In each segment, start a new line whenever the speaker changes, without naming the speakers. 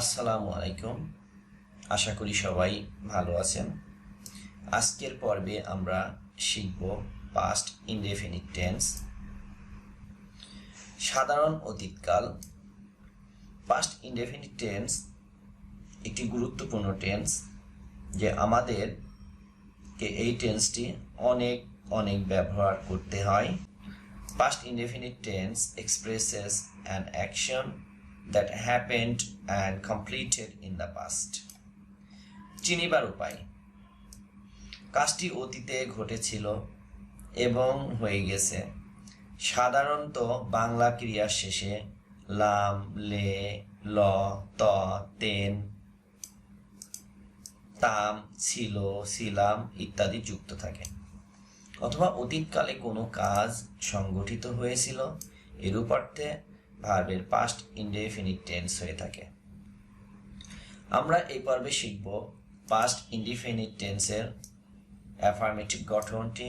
আসসালামু আলাইকুম। আশা করি সবাই ভালো আছেন। আজকের পর্বে আমরা শিখব পাস্ট ইনডেফিনিট টেন্স সাধারণ অতীতকাল। পাস্ট ইনডেফিনিট টেন্স একটি গুরুত্বপূর্ণ টেন্স যে আমাদের কে এই টেন্সটি অনেক অনেক ব্যবহার করতে হয়। Past indefinite tense expresses an action that happened and completed in the past. চিনিবার উপায়। কাজটি অতীতে ঘটেছিল এবং হয়ে গেছে। সাধারণত বাংলা ক্রিয়ার শেষে লাম, লে, ল, ত, তেন, তাম, ছিল ছিলাম ইত্যাদি যুক্ত থাকে। অথবা অতীতকালে কোনো কাজ সংগঠিত হয়েছিল, এরূপ অর্থে ভার্বের পাস্ট ইনডেফিনিট টেন্স হয়ে থাকে। আমরা এই পর্বে শিখব পাস্ট ইনডিফিনিট টেন্সের affirmative গঠনটি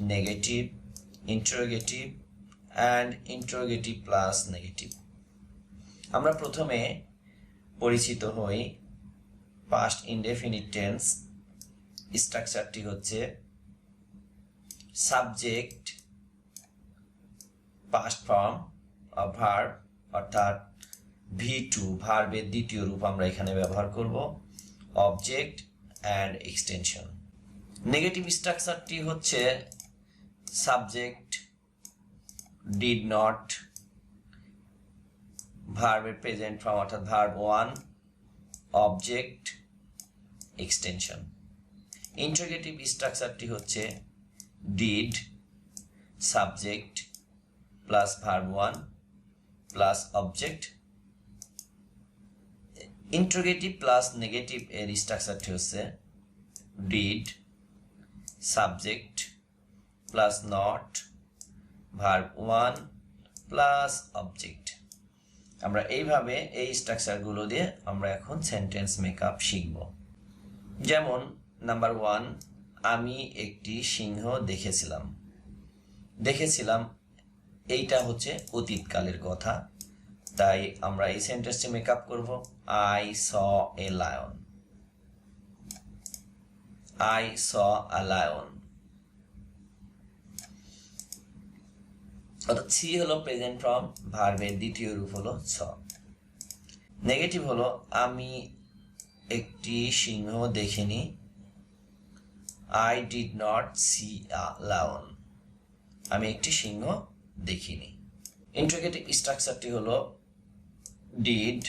negative interrogative and interrogative plus negative আমরা প্রথমে পরিচিত হই পাস্ট ইনডেফিনিট টেন্স স্ট্রাকচারটি হচ্ছে সাবজেক্ট পাস্ট ফর্ম ভার্ব অর্থাৎ ভি টু ভার্বের দ্বিতীয় রূপ আমরা এখানে ব্যবহার করব অবজেক্ট অ্যান্ড এক্সটেনশন নেগেটিভ স্ট্রাকচারটি হচ্ছে সাবজেক্ট ডিড নট ভার্বের প্রেজেন্ট ফর্ম অর্থাৎ verb one object extension interrogative স্ট্রাকচারটি হচ্ছে did subject plus verb 1 plus object interrogative plus negative এর স্ট্রাকচারটি হচ্ছে did subject plus not verb one plus object আমরা এইভাবে এই স্ট্রাকচারগুলো দিয়ে আমরা এখন সেন্টেন্স মেকআপ শিখব। যেমন নাম্বার ওয়ান আমি একটি সিংহ দেখেছিলাম। দেখেছিলাম এইটা হচ্ছে অতীতকালের কথা। তাই আমরা এই সেন্টেন্সটি মেকআপ করব। I saw a lion I saw a lion অর্থাৎ সি হলো প্রেজেন্ট ফর্ম ভার্বের দ্বিতীয় রূপ হলো স নেগেটিভ হলো, আমি একটি সিংহ দেখিনি। I did not see a lion আমি একটি সিংহ দেখিনি। ইন্ট্রোগেটিভ স্ট্রাকচারটি হলো did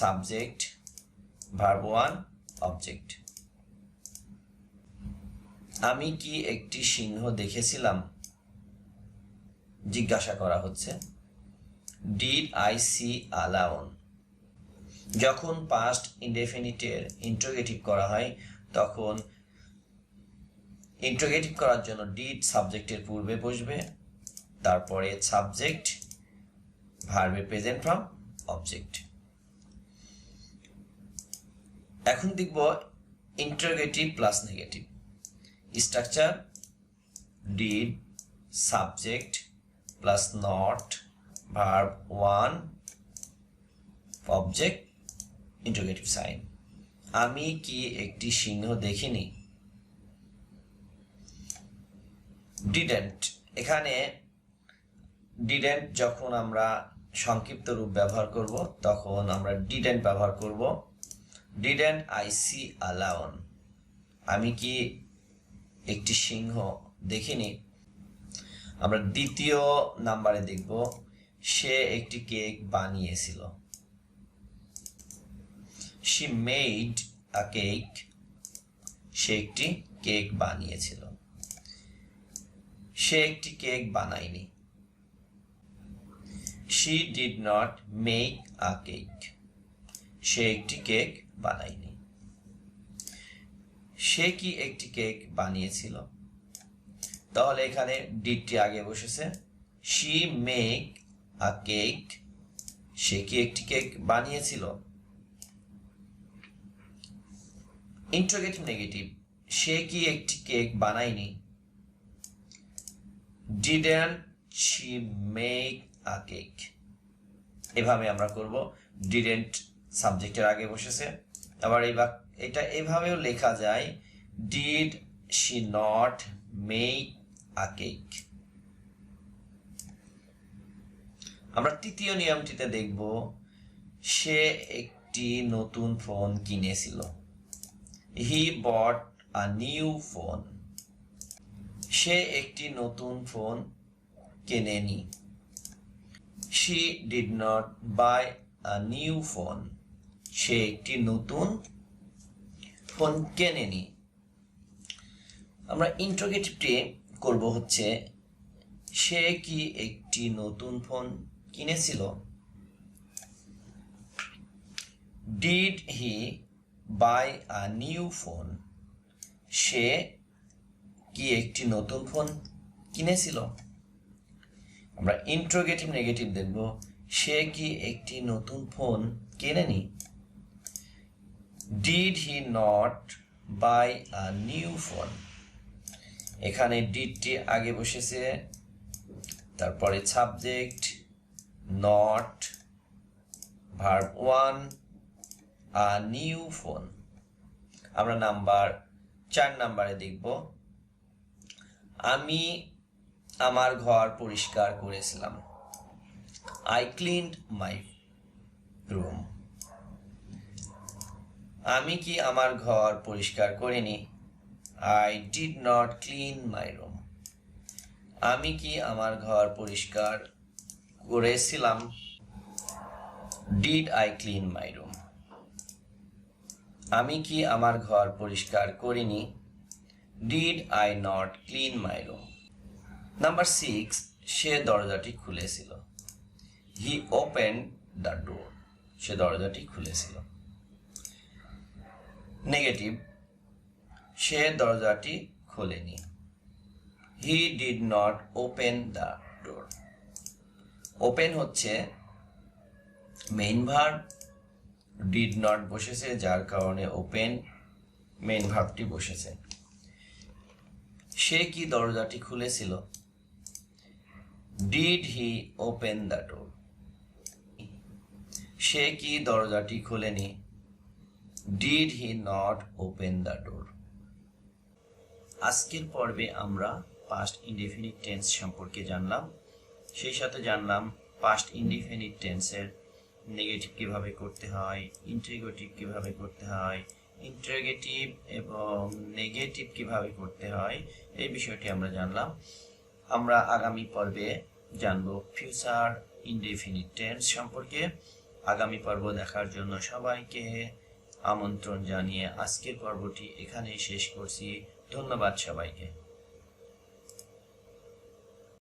subject verb one object আমি কি একটি সিংহ দেখেছিলাম? জিজ্ঞাসা করা হচ্ছে did I see a lion যখন পাস্ট ইনডেফিনিটের ইন্ট্রোগেটিভ করা হয়, তখন ইন্ট্রোগেটিভ করার জন্য ডিড সাবজেক্টের পূর্বে বসবে তারপরে সাবজেক্ট ভার্বে প্রেজেন্ট ফ্রম অবজেক্ট এখন দেখব interrogative plus negative structure did subject plus not verb one object interrogative sign আমি কি একটি সিংহ দেখিনি? ডিডেন্ট এখানে ডিডেন্ট যখন আমরা সংক্ষিপ্ত রূপ ব্যবহার করব, তখন আমরা ডিডেন্ট ব্যবহার করব। ডিডেন্ট আই সি আলাউন আমি কি একটি সিংহ দেখিনি? আমরা দ্বিতীয় নাম্বারে দেখব। সে একটি কেক বানিয়েছিল। শি মেড আ কেক সে একটি কেক বানিয়েছিল। সে একটি cake বানায়নি। She did not make a cake সে একটি কেক বানায়নি। সে কি একটি কেক বানিয়েছিল? তাহলে এখানে ডিডটি আগে বসেছে। শি মেক আ কেক সে কি একটি কেক বানিয়েছিল? ইন্ট্রোগেটিভ নেগেটিভ সে কি একটি cake বানায়নি? Didn't she make a cake এভাবে আমরা করব। ডিডেন্ট সাবজেক্টের আগে বসেছে। আবার এই বাক এটা এভাবেও লেখা যায় did she not make a cake আমরা তৃতীয় নিয়মটিতে দেখব, সে একটি নতুন ফোন কিনেছিল। হি বট আ নিউ ফোন সে একটি নতুন ফোন কেনেনি। She did not buy a new phone সে একটি নতুন ফোন কেনেনি। আমরা ইন্ট্রোগেটিভটি করব হচ্ছে, সে কি একটি নতুন ফোন কিনেছিল? Did he buy a new phone সে কি একটি নতুন ফোন কিনেছিল? আমরা ইন্ট্রোগেটিভ নেগেটিভ দেখব। সে কি একটি নতুন ফোন কেনে কেনেনি? Did he not buy a new phone এখানে ডিডটি আগে বসেছে, তারপরে subject not verb one a new phone আমরা নাম্বার চার নাম্বারে দেখব। আমি আমার ঘর পরিষ্কার করেছিলাম। আই ক্লিনড মাই রুম আমি কি আমার ঘর পরিষ্কার করিনি? I did not clean my room আমি কি আমার ঘর পরিষ্কার করেছিলাম? Did I clean my room আমি কি আমার ঘর পরিষ্কার করিনি? Did I not clean my room number six সে দরজাটি খুলেছিল। হি ওপেন দ্য ডোর সে দরজাটি খুলেছিল। নেগেটিভ সে দরজাটি খোলেনি। He did not open the door open হচ্ছে মেইন ভার্ব ডিড নট বসেছে, যার কারণে ওপেন মেইন ভার্বটি বসেছে। সে কি দরজাটি খুলেছিল? Did he open the door সে কি দরজাটি খোলেনি? Did he not open the door আজকের পর্বে আমরা পাস্ট ইনডিফিনিট টেন্স সম্পর্কে জানলাম। সেই সাথে জানলাম পাস্ট ইনডিফিনিট টেন্সের নেগেটিভ কীভাবে করতে হয় ইন্ট্রিগেটিভ কীভাবে করতে হয় ইন্ট্রোগেটিভ এবং নেগেটিভ কীভাবে করতে হয়, এই বিষয়টি আমরা জানলাম। আমরা আগামী পর্বে জানব ফিউচার ইনডিফিনিট টেন্স সম্পর্কে। আগামী পর্ব দেখার জন্য সবাইকে আমন্ত্রণ জানিয়ে আজকের পর্বটি এখানেই শেষ করছি। ধন্যবাদ সবাইকে।